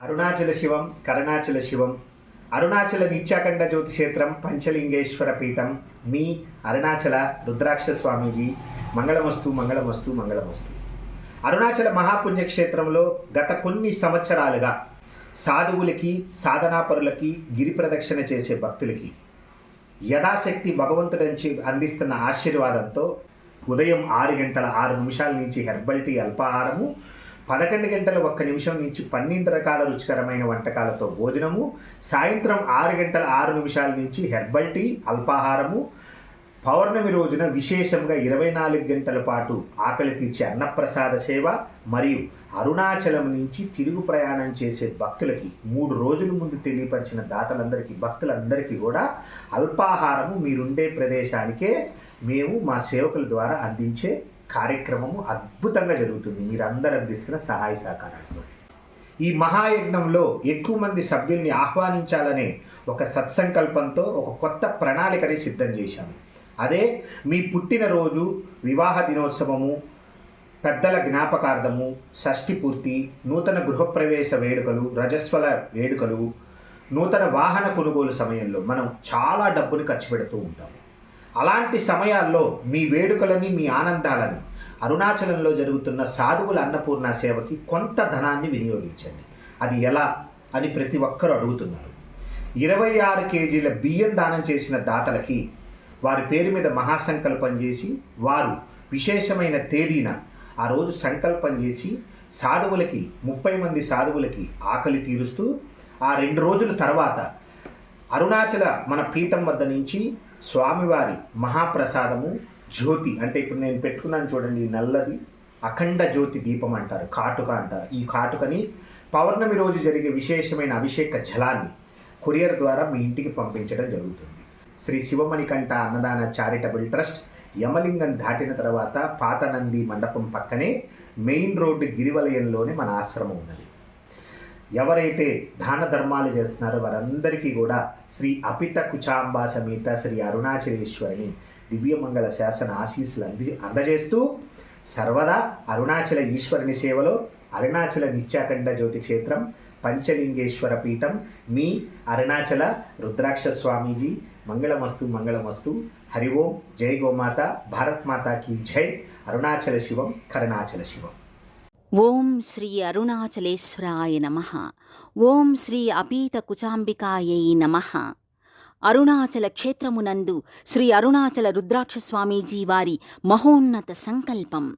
అరుణాచల శివం కరుణాచల శివం అరుణాచల నిత్యాఖండ జ్యోతి క్షేత్రం పంచలింగేశ్వర పీఠం మీ అరుణాచల రుద్రాక్ష స్వామీజీ. మంగళమస్తు మంగళమస్తు మంగళమస్తు. అరుణాచల మహాపుణ్యక్షేత్రంలో గత కొన్ని సంవత్సరాలుగా సాధువులకి సాధనాపరులకి గిరి ప్రదక్షిణ చేసే భక్తులకి యథాశక్తి భగవంతుడంచి అందిస్తున్న ఆశీర్వాదంతో ఉదయం ఆరు గంటల ఆరు నిమిషాల నుంచి హెర్బల్ టీ అల్పాహారము పదకొండు గంటల ఒక్క నిమిషం నుంచి పన్నెండు రకాల రుచికరమైన వంటకాలతో భోజనము సాయంత్రం ఆరు గంటల ఆరు నిమిషాల నుంచి హెర్బల్ టీ అల్పాహారము. పౌర్ణమి రోజున విశేషంగా ఇరవై నాలుగు గంటల పాటు ఆకలి తీర్చే అన్నప్రసాద సేవ మరియు అరుణాచలం నుంచి తిరుగు ప్రయాణం చేసే భక్తులకి మూడు రోజుల ముందు తెలియపరిచిన దాతలందరికీ భక్తులందరికీ కూడా అల్పాహారము మీరుండే ప్రదేశానికే మేము మా సేవకుల ద్వారా అందించే కార్యక్రమము అద్భుతంగా జరుగుతుంది. మీరందరూ అందిస్తున్న సహాయ సహకారాలతో. ఈ మహాయజ్ఞంలో ఎక్కువ మంది సభ్యుల్ని ఆహ్వానించాలనే ఒక సత్సంకల్పంతో ఒక కొత్త ప్రణాళికని సిద్ధం చేశాము. అదే మీ పుట్టినరోజు వివాహ దినోత్సవము పెద్దల జ్ఞాపకార్థము షష్ఠి పూర్తి నూతన గృహప్రవేశ వేడుకలు రజస్వల వేడుకలు నూతన వాహన కొనుగోలు సమయంలో మనం చాలా డబ్బుని ఖర్చు పెడుతూ ఉంటాము. అలాంటి సమయాల్లో మీ వేడుకలని మీ ఆనందాలని అరుణాచలంలో జరుగుతున్న సాధువుల అన్నపూర్ణ సేవకి కొంత ధనాన్ని వినియోగించండి. అది ఎలా అని ప్రతి ఒక్కరూ అడుగుతున్నారు. ఇరవై ఆరు కేజీల బియ్యం దానం చేసిన దాతలకి వారి పేరు మీద మహాసంకల్పం చేసి వారు విశేషమైన తేదీన ఆ రోజు సంకల్పం చేసి సాధువులకి ముప్పై మంది సాధువులకి ఆకలి తీరుస్తూ ఆ రెండు రోజుల తర్వాత అరుణాచల మన పీఠం వద్ద నుంచి స్వామివారి మహాప్రసాదము జ్యోతి అంటే ఇప్పుడు నేను పెట్టుకున్నాను చూడండి నల్లది అఖండ జ్యోతి దీపం అంటారు కాటుక అంటారు. ఈ కాటుకని పౌర్ణమి రోజు జరిగే విశేషమైన అభిషేక జలాన్ని కొరియర్ ద్వారా మీ ఇంటికి పంపించడం జరుగుతుంది. శ్రీ శివమణికంఠ అన్నదాన చారిటబుల్ ట్రస్ట్ యమలింగం దాటిన తర్వాత పాతనంది మండపం పక్కనే మెయిన్ రోడ్డు గిరివలయంలోనే మన ఆశ్రమం ఉన్నది. ఎవరైతే దాన ధర్మాలు చేస్తున్నారో వారందరికీ కూడా శ్రీ అపిత కుచాంబా సమేత శ్రీ అరుణాచలేశ్వరిని దివ్యమంగళ శాసన ఆశీస్సులు అంది అందజేస్తూ సర్వదా అరుణాచల ఈశ్వరుని సేవలో అరుణాచల నిత్యాఖండ జ్యోతి క్షేత్రం పంచలింగేశ్వర పీఠం మీ అరుణాచల రుద్రాక్ష స్వామీజీ మంగళమస్తు మంగళమస్తు హరి ఓం జై గోమాత భారత్ మాతాకి జై అరుణాచల శివం కరుణాచల శివం. ఓం శ్రీ అరుణాచలేశ్వరాయ నమ. ఓం శ్రీ అపీత కుచాంబికాయై నమ. అరుణాచల క్షేత్రమునందు శ్రీ అరుణాచల రుద్రాక్షస్వామీజీ వారి మహోన్నత సంకల్పం.